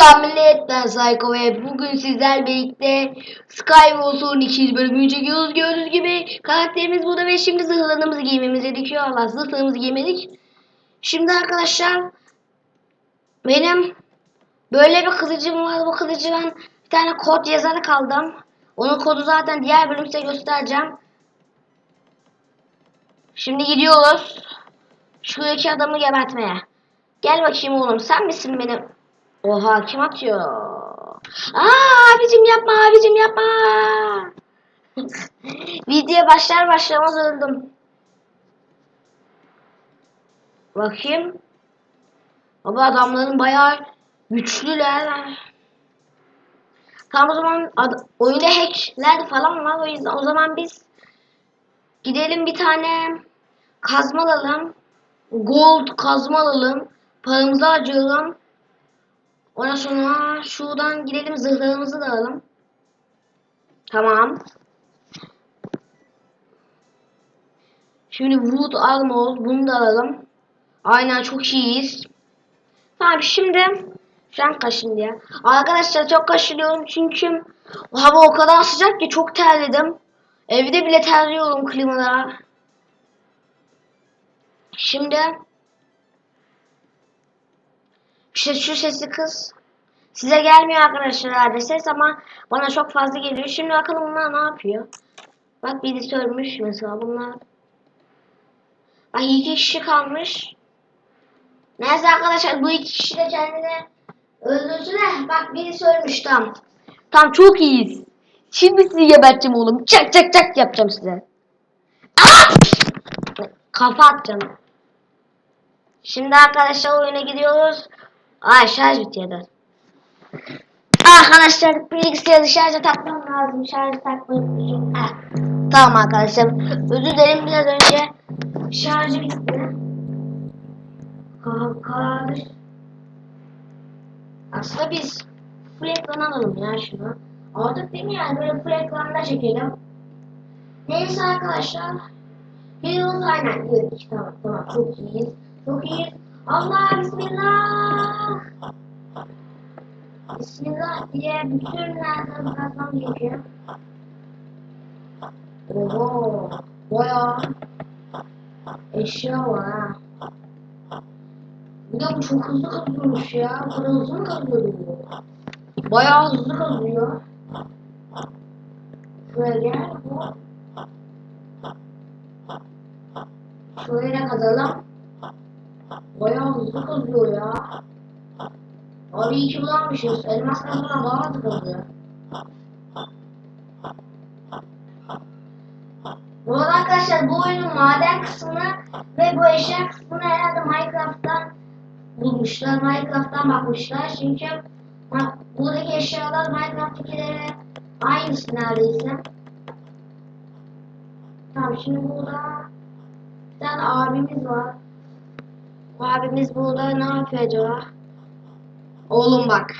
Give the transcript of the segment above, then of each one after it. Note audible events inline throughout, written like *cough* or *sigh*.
Selam millet ben Psycho ve bugün sizler birlikte Skywars'un ikinci bölümünü çekiyoruz. Gördüğünüz gibi karakterimiz burada ve şimdi zırhlarımızı giymemize dikiyor. Allah zırhlarımızı giymedik. Şimdi arkadaşlar benim böyle bir kılıcım var. Bu kılıcı ben bir tane kod yazarak aldım. Onun kodu zaten diğer bölüm size göstereceğim. Şimdi gidiyoruz. Şuradaki adamı gebertmeye. Gel bakayım oğlum sen misin benim? Oha kim atıyor? Aa abicim yapma abicim yapma. *laughs* Video başlar başlamaz öldüm. Bakayım. Baba adamların bayağı güçlüler. Tam o zaman oyunda hackler falan var o yüzden o zaman biz gidelim bir tane kazma alalım. Gold kazma alalım. Paramızı harcayalım. Ondan sonra şuradan gidelim zırhlarımızı da alalım. Tamam. Şimdi wood armor bunu da alalım. Aynen çok iyiyiz. Tamam şimdi Frank kaşın diye. Arkadaşlar çok kaşınıyorum çünkü hava o kadar sıcak ki çok terledim. Evde bile terliyorum klimada. Şimdi işte şu sesi kız. Size gelmiyor arkadaşlar ses ama bana çok fazla geliyor. Şimdi bakalım bunlar ne yapıyor. Bak birisi ölmüş mesela bunlar. Bak iki kişi kalmış. Neyse arkadaşlar bu iki kişi de kendini öldürsün. Heh, Bak birisi ölmüş tam. Tam çok iyiyiz. Şimdi sizi geberteceğim oğlum. Çak çak çak yapacağım size. Aa! Kafa atacağım. Şimdi arkadaşlar oyuna gidiyoruz. Ay şarj bitiyordu. Arkadaşlar bilgisayarı şarja takmam lazım. Şarjı takmayı unutmuşum. Ah, Tamam arkadaşlar. Özür dilerim biraz önce şarjı bitti. Kalkar. Aslında biz full ekran alalım ya şunu. Aldık değil mi yani böyle full ekranda çekelim. Neyse arkadaşlar. Heroes aynen girdik. Tamam tamam çok iyiyiz. Çok iyiyiz. Allah bismillah. Bismillah diye bütün nereden kazmam gerekiyor. Oho. Baya eşya var ha. Bir de bu çok hızlı kazıyormuş ya. Bu kadar hızlı mı kazıyor bu? Bayağı hızlı kazıyor. Şuraya gel. ya. Abi iyi ki bulanmışız. Elmas kazma daha hızlı kazıyor. Bu arada arkadaşlar bu oyunun maden kısmını ve bu eşya kısmını herhalde Minecraft'tan bulmuşlar. Minecraft'tan bakmışlar. Çünkü buradaki eşyalar Minecraft'takilere aynısı neredeyse. Tamam şimdi burada bir tane abimiz var. Bu abimiz burada ne yapıyor acaba? Oğlum bak.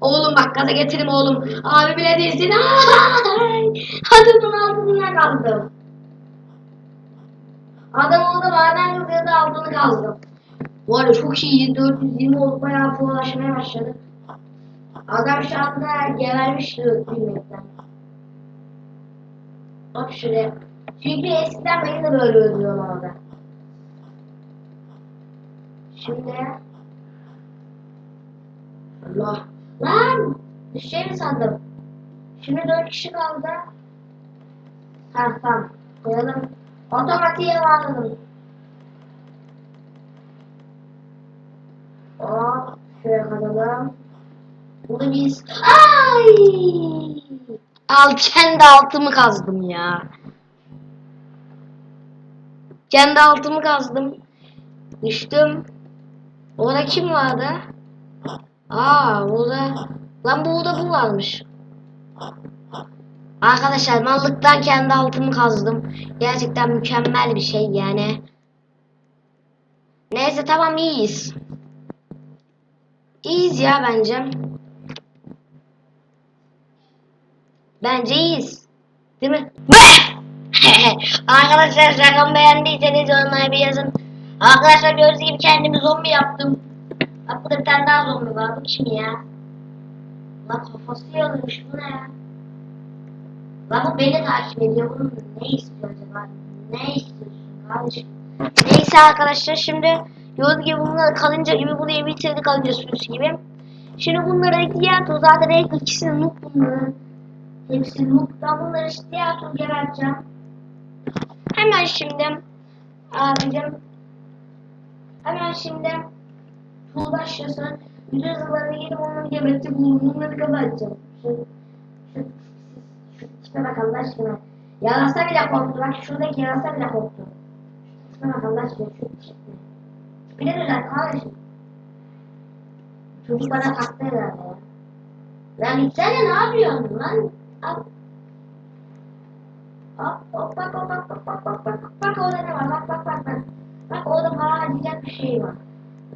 Oğlum bak gaza getirim oğlum. Abi bile değilsin. Ay! Adamın altına kaldım. Adam oldu maden kızıyordu altını kaldım. Bu arada çok iyi. 420 oldu bayağı prolaşmaya başladı. Adam şu anda gebermişti bilmekten. Bak şuraya. Çünkü eskiden beni de böyle öldürüyorlardı. Şimdi Allah. Lan! Düşeceğimi sandım. Şimdi dört kişi kaldı. Ha tamam. Koyalım. Otomatiğe bağladım. Hop. Şuraya koyalım. Bunu biz... Ay! Al kendi altımı kazdım ya. Kendi altımı kazdım. Düştüm. Orada kim vardı? Aa burada lan burada bu varmış. Arkadaşlar mallıktan kendi altımı kazdım. Gerçekten mükemmel bir şey yani. Neyse tamam iyiyiz. İyiyiz ya bence. Bence iyiyiz. Değil mi? *laughs* Arkadaşlar şakamı beğendiyseniz yorumlara bir yazın. Arkadaşlar gördüğünüz gibi kendimi zombi yaptım. Bak burada bir tane daha zombi var. Bu kim ya? Lan kafası yanmış bu ne ya? Lan bu beni takip ediyor. Bunun ne istiyor acaba? Ne istiyorsun kardeşim? Neyse arkadaşlar şimdi gördüğünüz gibi bunlar kalınca gibi buraya bitirdik kalınca sürüsü gibi. Şimdi bunları diğer tur zaten ilk ikisini noob bunların. Hepsi noob. Ben bunları işte diğer tur geberteceğim. Hemen şimdi abicim hemen şimdi tur başlasın. Bütün hızlarını gidip onları gebertip bunları kapatacağım. Şu, şu, şu tipe bak Allah aşkına. Yarasa bile korktu. Bak şuradaki yarasa bile korktu. Şu tipe bak Allah aşkına. Şu. Bir de güzel kardeşim. Çocuk bana taktı herhalde ya. Lan gitsene ne yapıyorsun lan? Al. Hop hop bak hop bak bak bak bak bak bak orada ne var bak bak bak bak. Bak orada para harcayacak bir şey var.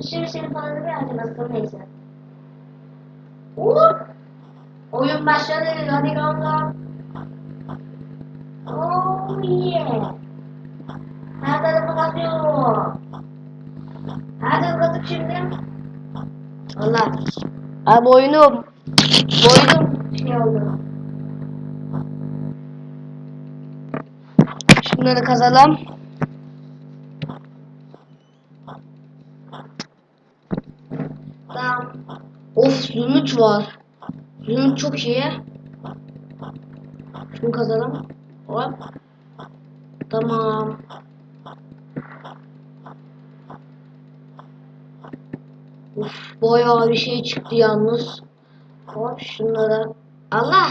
Şimdi senin paranı bir harcamaz sonra neyse. Uh! Oyun başladı hadi kanka. Oh yeah. Her tarafı kazıyor. Her tarafı kazık şimdi. Allah. Abi boynum. Boynum şey oldu. Şunları kazalım. Tamam. Of zümrüt var. Zümrüt çok iyi. Şunu kazalım. Hop. Tamam. Uf bayağı bir şey çıktı yalnız. Hop şunları. Allah!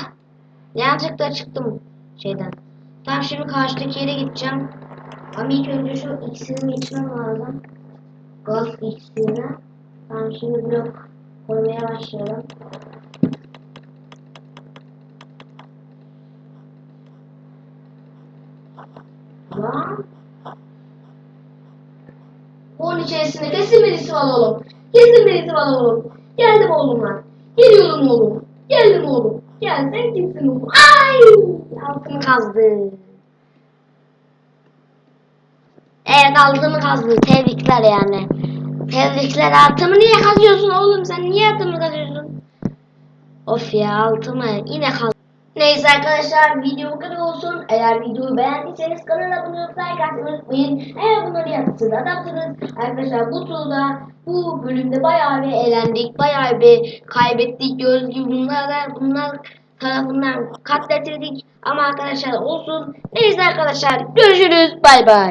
Yanlışlıkla çıktım şeyden. Tamam şimdi karşıdaki yere gideceğim. Ama ilk önce şu iksirini içmem lazım. Gaz iksirini. Tamam şimdi blok koymaya başlayalım. Lan. Onun içerisinde kesin birisi var oğlum. Kesin birisi var oğlum. Geldim oğlum lan. Geliyorum oğlum. Geldim oğlum. Gel sen kimsin oğlum? Ay! Altını kazdı. Evet altımı kazdı. Tebrikler yani. Tebrikler altımı niye kazıyorsun oğlum? Sen niye altımı kazıyorsun? Of ya altımı yine kaz. Neyse arkadaşlar video bu kadar olsun. Eğer videoyu beğendiyseniz kanala abone olup like atmayı unutmayın. Eğer bunları yaptınız adamsınız. Arkadaşlar bu turda bu bölümde bayağı bir eğlendik. Bayağı bir kaybettik. Gördüğünüz gibi bunlar, bunlar tarafından katletildik. Ama arkadaşlar olsun. Neyse arkadaşlar görüşürüz. Bay bay.